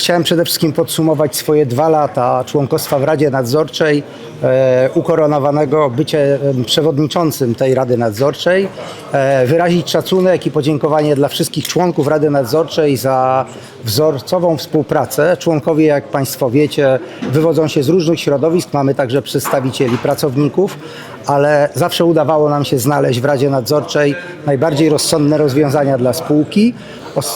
chciałem przede wszystkim podsumować swoje dwa lata członkostwa w Radzie Nadzorczej, e, ukoronowanego bycie przewodniczącym tej Rady Nadzorczej, e, wyrazić szacunek i podziękowanie dla wszystkich członków Rady Nadzorczej za wzorcową współpracę. Członkowie, jak Państwo wiecie, wywodzą się z różnych środowisk, mamy także przedstawicieli pracowników, ale zawsze udawało nam się znaleźć w Radzie Nadzorczej najbardziej rozsądne rozwiązania dla spółki.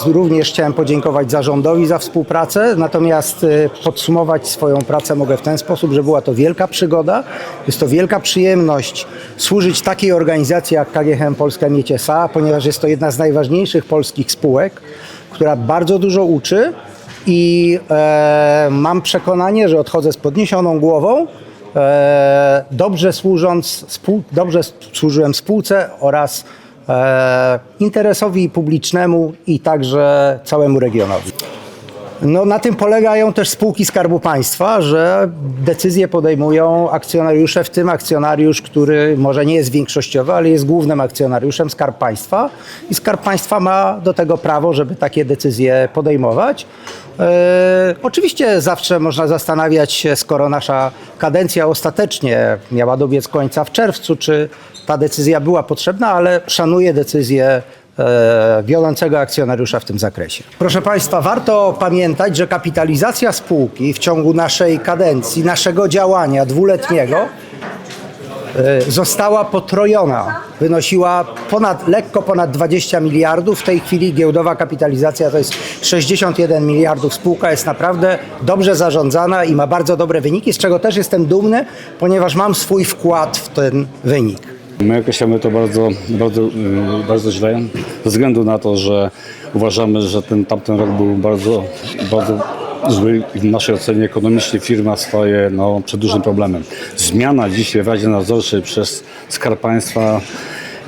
Również chciałem podziękować zarządowi za współpracę, natomiast y, podsumować swoją pracę mogę w ten sposób, że była to wielka przygoda, jest to wielka przyjemność służyć takiej organizacji jak KGHM Polska Miedź S.A., ponieważ jest to jedna z najważniejszych polskich spółek, która bardzo dużo uczy i e, mam przekonanie, że odchodzę z podniesioną głową, dobrze służąc, spół, dobrze służyłem spółce oraz e, interesowi publicznemu i także całemu regionowi. No, na tym polegają też spółki Skarbu Państwa, że decyzje podejmują akcjonariusze, w tym akcjonariusz, który może nie jest większościowy, ale jest głównym akcjonariuszem Skarb Państwa i Skarb Państwa ma do tego prawo, żeby takie decyzje podejmować. E, oczywiście zawsze można zastanawiać się, skoro nasza kadencja ostatecznie miała dobiec końca w czerwcu, czy ta decyzja była potrzebna, ale szanuję decyzję wiodącego akcjonariusza w tym zakresie. Proszę Państwa, warto pamiętać, że kapitalizacja spółki w ciągu naszej kadencji, naszego działania dwuletniego e, została potrojona. Wynosiła ponad, lekko ponad 20 miliardów. W tej chwili giełdowa kapitalizacja to jest 61 miliardów. Spółka jest naprawdę dobrze zarządzana i ma bardzo dobre wyniki, z czego też jestem dumny, ponieważ mam swój wkład w ten wynik. My określamy to bardzo, bardzo, yy, bardzo źle, ze względu na to, że uważamy, że ten tamten rok był bardzo, bardzo zły w naszej ocenie ekonomicznie firma staje no, przed dużym problemem. Zmiana dzisiaj w Radzie Nadzorczej przez Skarb Państwa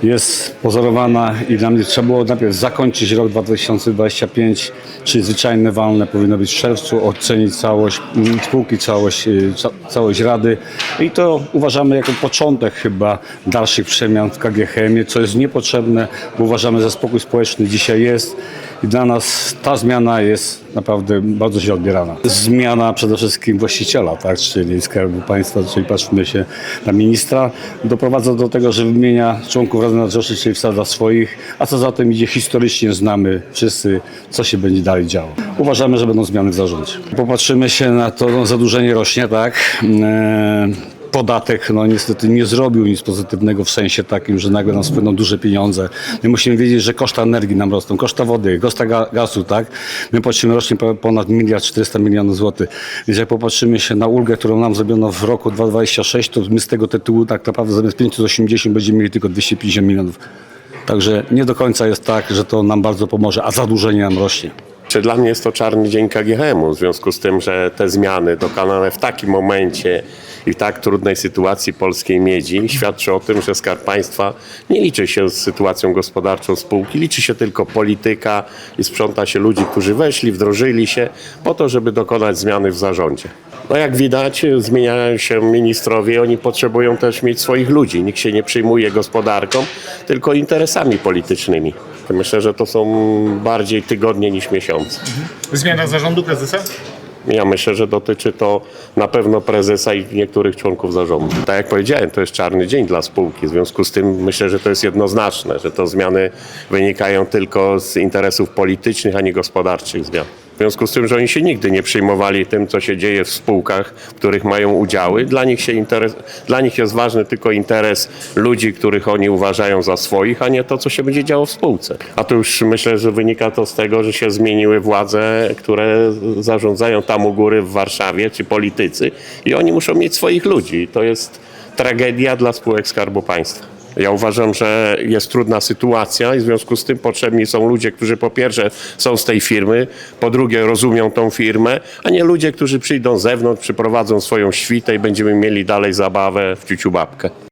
jest pozorowana i dla mnie trzeba było najpierw zakończyć rok 2025, czyli zwyczajne walne powinno być w czerwcu, ocenić całość mm, spółki, całość, y, ca, całość Rady. I to uważamy jako początek chyba dalszych przemian w KGHM-ie, co jest niepotrzebne, bo uważamy, że spokój społeczny dzisiaj jest i dla nas ta zmiana jest naprawdę bardzo źle odbierana. Zmiana przede wszystkim właściciela, tak, czyli Skarbu Państwa, czyli patrzmy się na ministra, doprowadza do tego, że wymienia członków Rady Nadzorczej, czyli wsadza swoich, a co za tym idzie historycznie znamy wszyscy, co się będzie dalej działo. Uważamy, że będą zmiany w zarządzie. Popatrzymy się na to, no, zadłużenie rośnie, tak. Eee, podatek no niestety nie zrobił nic pozytywnego w sensie takim, że nagle nam spłyną duże pieniądze. My musimy wiedzieć, że koszta energii nam rosną, koszta wody, koszta ga- gazu, tak? My płacimy rocznie po- ponad miliard 400 milionów złotych. Więc jak popatrzymy się na ulgę, którą nam zrobiono w roku 2026, to my z tego tytułu tak naprawdę zamiast 580 będziemy mieli tylko 250 milionów. Także nie do końca jest tak, że to nam bardzo pomoże, a zadłużenie nam rośnie. Czy dla mnie jest to czarny dzień KGHM-u, w związku z tym, że te zmiany dokonane w takim momencie i w tak trudnej sytuacji polskiej miedzi świadczy o tym, że Skarb Państwa nie liczy się z sytuacją gospodarczą spółki, liczy się tylko polityka i sprząta się ludzi, którzy weszli, wdrożyli się po to, żeby dokonać zmiany w zarządzie. No jak widać, zmieniają się ministrowie, oni potrzebują też mieć swoich ludzi. Nikt się nie przyjmuje gospodarką, tylko interesami politycznymi. Myślę, że to są bardziej tygodnie niż miesiące. Zmiana zarządu prezesa? Ja myślę, że dotyczy to na pewno prezesa i niektórych członków zarządu. Tak jak powiedziałem, to jest czarny dzień dla spółki. W związku z tym myślę, że to jest jednoznaczne, że to zmiany wynikają tylko z interesów politycznych, a nie gospodarczych zmian. W związku z tym, że oni się nigdy nie przejmowali tym, co się dzieje w spółkach, w których mają udziały. Dla nich, się interes, dla nich jest ważny tylko interes ludzi, których oni uważają za swoich, a nie to, co się będzie działo w spółce. A to już myślę, że wynika to z tego, że się zmieniły władze, które zarządzają tam u góry w Warszawie, czy politycy i oni muszą mieć swoich ludzi. To jest tragedia dla spółek Skarbu Państwa. Ja uważam, że jest trudna sytuacja i w związku z tym potrzebni są ludzie, którzy po pierwsze są z tej firmy, po drugie rozumią tą firmę, a nie ludzie, którzy przyjdą z zewnątrz, przyprowadzą swoją świtę i będziemy mieli dalej zabawę w ciuciu babkę.